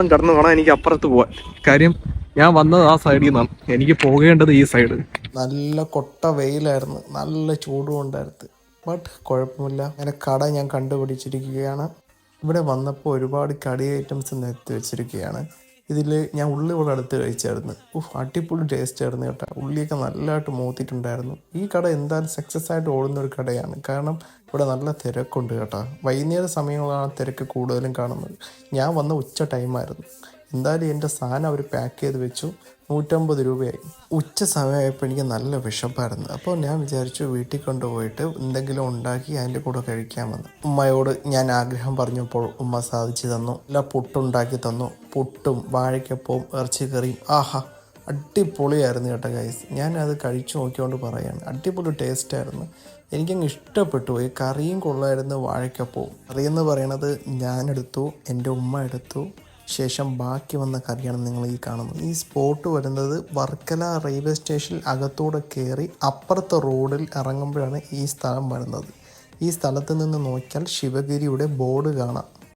കടന്നു വേണം എനിക്ക് അപ്പുറത്ത് പോവാൻ. കാര്യം ഞാൻ വന്നത് ആ സൈഡിൽ നിന്നാണ്. എനിക്ക് പോകേണ്ടത് ഈ സൈഡ് നല്ല കൊട്ട വെയിലായിരുന്നു. നല്ല ചൂടും ഉണ്ടായിരുന്നു. ബട്ട് കുഴപ്പമില്ല. അങ്ങനെ കട ഞാൻ കണ്ടുപിടിച്ചിരിക്കുകയാണ്. ഇവിടെ വന്നപ്പോൾ ഒരുപാട് കടി ഐറ്റംസ് നിരത്തി വെച്ചിരിക്കുകയാണ് ഇതിൽ ഞാൻ ഉള്ളി ഇവിടെ അടുത്ത് കഴിച്ചായിരുന്നു. ഉഫ് അടിപൊളി ടേസ്റ്റ് ആയിരുന്നു കേട്ടോ. ഉള്ളിയൊക്കെ നല്ലതായിട്ട് മൂത്തിട്ടുണ്ടായിരുന്നു. ഈ കട എന്തായാലും സക്സസ് ആയിട്ട് ഓടുന്ന ഒരു കടയാണ്. കാരണം ഇവിടെ നല്ല തിരക്കുണ്ട് കേട്ടോ. വൈകുന്നേര സമയങ്ങളാണ് തിരക്ക് കൂടുതലും കാണുന്നത്. ഞാൻ വന്ന ഉച്ച ടൈമായിരുന്നു എന്തായാലും എന്റെ സാധനം അവർ പാക്ക് ചെയ്ത് വെച്ചു. നൂറ്റമ്പത് രൂപയായി. ഉച്ച സമയമായപ്പോൾ എനിക്ക് നല്ല വിശപ്പായിരുന്നു. അപ്പോൾ ഞാൻ വിചാരിച്ചു വീട്ടിൽ കൊണ്ടുപോയിട്ട് എന്തെങ്കിലും ഉണ്ടാക്കി അതിന്റെ കൂടെ കഴിക്കാമെന്ന് ഉമ്മയോട് ഞാൻ ആഗ്രഹം പറഞ്ഞപ്പോൾ ഉമ്മ സാധിച്ചു തന്നു. എല്ലാ പുട്ടുണ്ടാക്കി തന്നു. പുട്ടും വാഴയ്ക്കപ്പവും ഇറച്ചിക്കറിയും. ആഹാ അടിപൊളിയായിരുന്നു കേട്ടോ ഗൈസ് ഞാൻ അത് കഴിച്ചു നോക്കിക്കൊണ്ട് പറയാണ്. അടിപൊളി ടേസ്റ്റായിരുന്നു എനിക്കങ്ങ് ഇഷ്ടപ്പെട്ടു. ഈ കറിയും കൊള്ളായിരുന്നു വാഴയ്ക്കപ്പവും കറിയെന്ന് പറയണത് ഞാനെടുത്തു എന്റെ ഉമ്മ എടുത്തു. ശേഷം ബാക്കി വന്ന കറിയാണ് നിങ്ങൾ ഈ കാണുന്നത്. ഈ സ്പോട്ട് വരുന്നത് വർക്കല റെയിൽവേ സ്റ്റേഷനിൽ അകത്തൂടെ കയറി അപ്പുറത്തെ റോഡിൽ ഇറങ്ങുമ്പോഴാണ് ഈ സ്ഥലം വരുന്നത്. ഈ സ്ഥലത്ത് നിന്ന് നോക്കിയാൽ ശിവഗിരിയുടെ ബോർഡ് കാണാം.